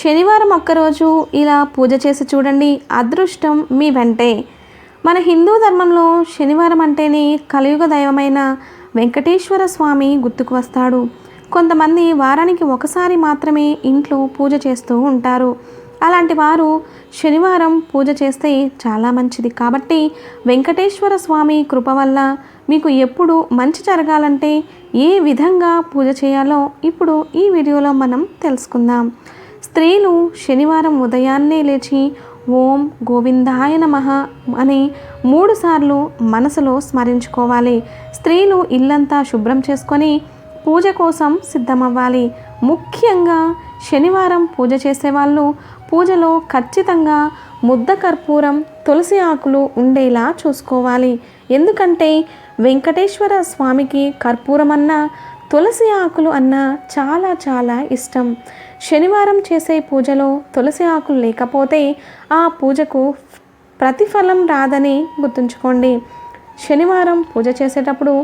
శనివారం ఒక్కరోజు ఇలా పూజ చేసి చూడండి. అదృష్టం మీ వెంటే. మన హిందూ ధర్మంలో శనివారం అంటేనే కలియుగ దైవమైన వెంకటేశ్వర స్వామి గుర్తుకు వస్తాడు. కొంతమంది వారానికి ఒకసారి మాత్రమే ఇంట్లో పూజ చేస్తూ ఉంటారు. అలాంటి వారు శనివారం పూజ చేస్తే చాలా మంచిది. కాబట్టి వెంకటేశ్వర స్వామి కృప వల్ల మీకు ఎప్పుడు మంచి జరగాలంటే ఏ విధంగా పూజ చేయాలో ఇప్పుడు ఈ వీడియోలో మనం తెలుసుకుందాం. స్త్రీలు శనివారం ఉదయాన్నే లేచి ఓం గోవిందాయ నమః అని మూడుసార్లు మనసులో స్మరించుకోవాలి. స్త్రీలు ఇల్లంతా శుభ్రం చేసుకొని పూజ కోసం సిద్ధమవ్వాలి. ముఖ్యంగా శనివారం పూజ చేసేవాళ్ళు పూజలో ఖచ్చితంగా ముద్ద కర్పూరం తులసి ఆకులు ఉండేలా చూసుకోవాలి. ఎందుకంటే వెంకటేశ్వర స్వామికి కర్పూరం అన్న తులసి ఆకులు అన్న చాలా చాలా ఇష్టం. శనివారం చేసే పూజలో తులసి ఆకులు లేకపోతే ఆ పూజకు ప్రతిఫలం రాదని గుర్తుంచుకోండి. శనివారం పూజ చేసేటప్పుడు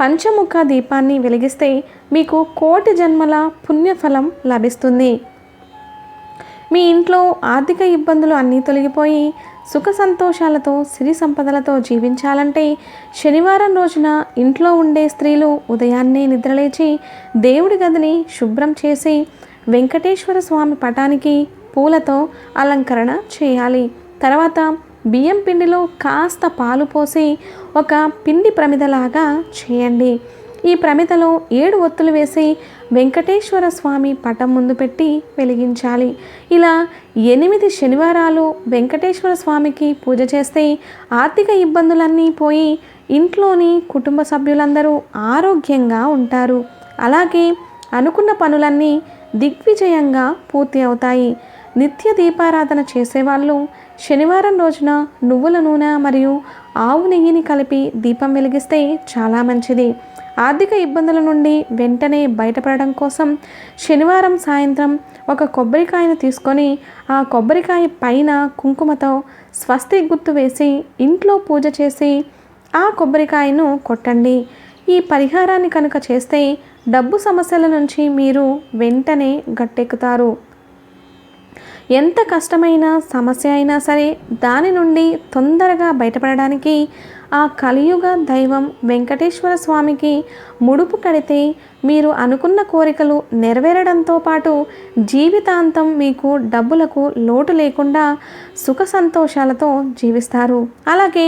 పంచముఖ దీపాన్ని వెలిగిస్తే మీకు కోటి జన్మల పుణ్యఫలం లభిస్తుంది. మీ ఇంట్లో ఆర్థిక ఇబ్బందులు అన్నీ తొలగిపోయి సుఖ సంతోషాలతో సిరి సంపదలతో జీవించాలంటే శనివారం రోజున ఇంట్లో ఉండే స్త్రీలు ఉదయాన్నే నిద్రలేచి దేవుడి గదిని శుభ్రం చేసి వెంకటేశ్వర స్వామి పటానికి పూలతో అలంకరణ చేయాలి. తర్వాత బియ్యం పిండిలో కాస్త పాలు పోసి ఒక పిండి ప్రమిదలాగా చేయండి. ఈ ప్రమిదలో ఏడు ఒత్తులు వేసి వెంకటేశ్వర స్వామి పటం ముందు పెట్టి వెలిగించాలి. ఇలా ఎనిమిది శనివారాలు వెంకటేశ్వర స్వామికి పూజ చేస్తే ఆర్థిక ఇబ్బందులన్నీ పోయి ఇంట్లోని కుటుంబ సభ్యులందరూ ఆరోగ్యంగా ఉంటారు. అలాగే అనుకున్న పనులన్నీ దిగ్విజయంగా పూర్తి అవుతాయి. నిత్య దీపారాధన చేసేవాళ్ళు శనివారం రోజున నువ్వుల నూనె మరియు ఆవు నెయ్యిని కలిపి దీపం వెలిగిస్తే చాలా మంచిది. ఆర్థిక ఇబ్బందుల నుండి వెంటనే బయటపడడం కోసం శనివారం సాయంత్రం ఒక కొబ్బరికాయను తీసుకొని ఆ కొబ్బరికాయ పైన కుంకుమతో స్వస్తి గుర్తు వేసి ఇంట్లో పూజ చేసి ఆ కొబ్బరికాయను కొట్టండి. ఈ పరిహారాన్ని కనుక చేస్తే డబ్బు సమస్యల నుంచి మీరు వెంటనే గట్టెక్కుతారు. ఎంత కష్టమైన సమస్య అయినా సరే దాని నుండి తొందరగా బయటపడడానికి ఆ కలియుగ దైవం వెంకటేశ్వర స్వామికి ముడుపు కడితే మీరు అనుకున్న కోరికలు నెరవేరడంతో పాటు జీవితాంతం మీకు డబ్బులకు లోటు లేకుండా సుఖ సంతోషాలతో జీవిస్తారు. అలాగే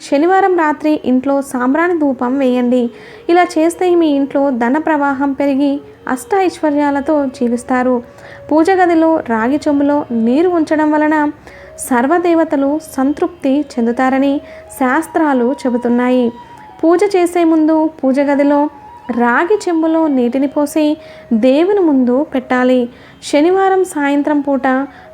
శనివారం రాత్రి ఇంట్లో సాంబ్రాణి ధూపం వేయండి. ఇలా చేస్తే మీ ఇంట్లో ధన ప్రవాహం పెరిగి అష్ట ఐశ్వర్యాలతో జీవిస్తారు. పూజ గదిలో రాగి చెంబులో నీరు ఉంచడం వలన సర్వదేవతలు సంతృప్తి చెందుతారని శాస్త్రాలు చెబుతున్నాయి. పూజ చేసే ముందు పూజ గదిలో రాగి చెంబులో నీటిని పోసి దేవుని ముందు పెట్టాలి. శనివారం సాయంత్రం పూట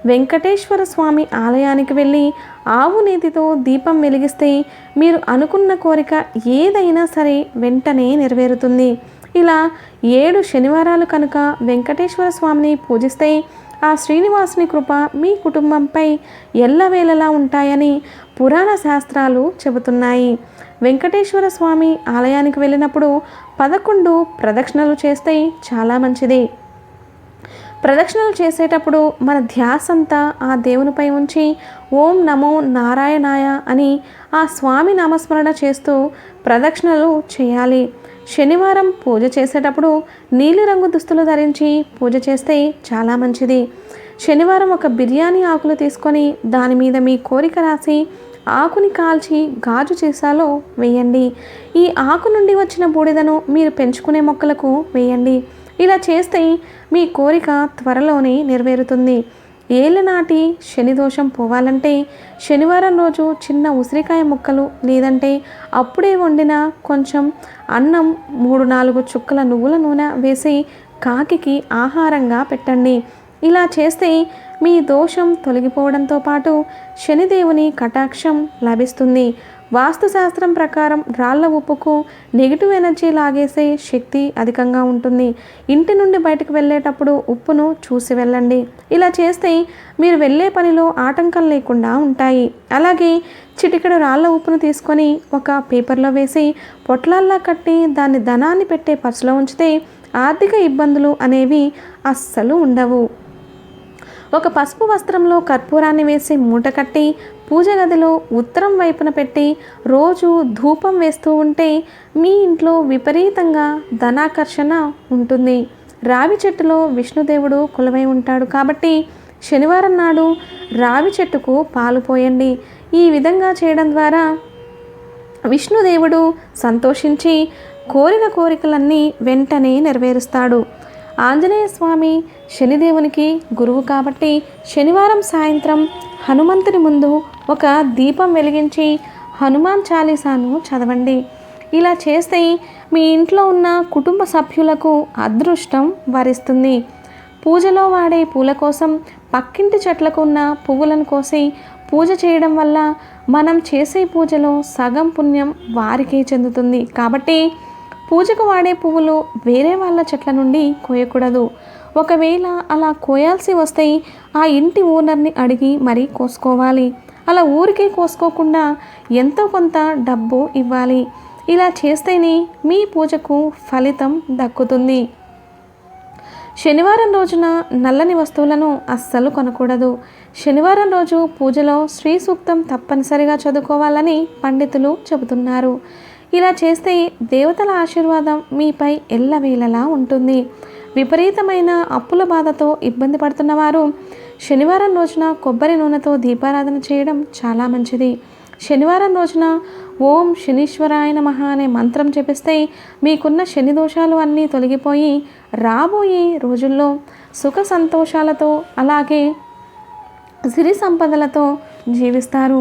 వెంకటేశ్వర స్వామి ఆలయానికి వెళ్ళి ఆవు నీతితో దీపం వెలిగిస్తే మీరు అనుకున్న కోరిక ఏదైనా సరే వెంటనే నెరవేరుతుంది. ఇలా ఏడు శనివారాలు కనుక వెంకటేశ్వర స్వామిని పూజిస్తే ఆ శ్రీనివాసుని కృప మీ కుటుంబంపై ఎల్లవేళలా ఉంటాయని పురాణ శాస్త్రాలు చెబుతున్నాయి. వెంకటేశ్వర స్వామి ఆలయానికి వెళ్ళినప్పుడు పదకొండు ప్రదక్షిణలు చేస్తే చాలా మంచిది. ప్రదక్షిణలు చేసేటప్పుడు మన ధ్యాసంతా ఆ దేవునిపై ఉంచి ఓం నమో నారాయణాయ అని ఆ స్వామి నామస్మరణ చేస్తూ ప్రదక్షిణలు చేయాలి. శనివారం పూజ చేసేటప్పుడు నీలిరంగు దుస్తులు ధరించి పూజ చేస్తే చాలా మంచిది. శనివారం ఒక బిర్యానీ ఆకులు తీసుకొని దాని మీద మీ కోరిక రాసి ఆకుని కాల్చి గాజు సీసాలో వేయండి. ఈ ఆకు నుండి వచ్చిన బూడిదను మీరు పెంచుకునే మొక్కలకు వేయండి. ఇలా చేస్తే మీ కోరిక త్వరలోనే నెరవేరుతుంది. ఏళ్ళనాటి శని దోషం పోవాలంటే శనివారం రోజు చిన్న ఉసిరికాయ ముక్కలు లేదంటే అప్పుడే వండిన కొంచెం అన్నం మూడు నాలుగు చుక్కల నువ్వుల నూనె వేసి కాకికి ఆహారంగా పెట్టండి. ఇలా చేస్తే మీ దోషం తొలగిపోవడంతో పాటు శనిదేవుని కటాక్షం లభిస్తుంది. వాస్తుశాస్త్రం ప్రకారం రాళ్ళ ఉప్పుకు నెగిటివ్ ఎనర్జీ లాగేసే శక్తి అధికంగా ఉంటుంది. ఇంటి నుండి బయటకు వెళ్ళేటప్పుడు ఉప్పును చూసి వెళ్ళండి. ఇలా చేస్తే మీరు వెళ్ళే పనిలో ఆటంకం లేకుండా ఉంటాయి. అలాగే చిటికెడు రాళ్ళ ఉప్పును తీసుకొని ఒక పేపర్లో వేసి పొట్లాల్లా కట్టి దాన్ని ధనాన్ని పెట్టే పర్సులో ఉంచితే ఆర్థిక ఇబ్బందులు అనేవి అస్సలు ఉండవు. ఒక పసుపు వస్త్రంలో కర్పూరాన్ని వేసి మూట కట్టి పూజ గదిలో ఉత్తరం వైపున పెట్టి రోజు ధూపం వేస్తూ ఉంటే మీ ఇంట్లో విపరీతంగా ధనాకర్షణ ఉంటుంది. రావి చెట్టులో విష్ణుదేవుడు కొలువై ఉంటాడు కాబట్టి శనివారం నాడు రావి చెట్టుకు పాలు పోయండి. ఈ విధంగా చేయడం ద్వారా విష్ణుదేవుడు సంతోషించి కోరిన కోరికలన్నీ వెంటనే నెరవేరుస్తాడు. ఆంజనేయ స్వామి శనిదేవునికి గురువు కాబట్టి శనివారం సాయంత్రం హనుమంతుని ముందు ఒక దీపం వెలిగించి హనుమాన్ చాలీసాను చదవండి. ఇలా చేస్తే మీ ఇంట్లో ఉన్న కుటుంబ సభ్యులకు అదృష్టం వరిస్తుంది. పూజలో వాడే పూల కోసం పక్కింటి చెట్లకు ఉన్న పువ్వులను కోసి పూజ చేయడం వల్ల మనం చేసే పూజలో సగం పుణ్యం వారికే చెందుతుంది. కాబట్టి పూజకు వాడే పువ్వులు వేరే వాళ్ళ చెట్ల నుండి కోయకూడదు. ఒకవేళ అలా కోయాల్సి వస్తే ఆ ఇంటి ఓనర్ని అడిగి మరీ కోసుకోవాలి. అలా ఊరికే కోసుకోకుండా ఎంతో కొంత డబ్బు ఇవ్వాలి. ఇలా చేస్తేనే మీ పూజకు ఫలితం దక్కుతుంది. శనివారం రోజున నల్లని వస్తువులను అస్సలు కొనకూడదు. శనివారం రోజు పూజలో శ్రీ సూక్తం తప్పనిసరిగా చదువుకోవాలని పండితులు చెబుతున్నారు. ఇలా చేస్తే దేవతల ఆశీర్వాదం మీపై ఎల్లవేళలా ఉంటుంది. విపరీతమైన అప్పుల బాధతో ఇబ్బంది పడుతున్నవారు శనివారం రోజున కొబ్బరి నూనెతో దీపారాధన చేయడం చాలా మంచిది. శనివారం రోజున ఓం శనీశ్వరాయ నమః అనే మంత్రం జపిస్తే మీకున్న శని దోషాలు అన్నీ తొలగిపోయి రాబోయే రోజుల్లో సుఖ సంతోషాలతో అలాగే సిరి సంపదలతో జీవిస్తారు.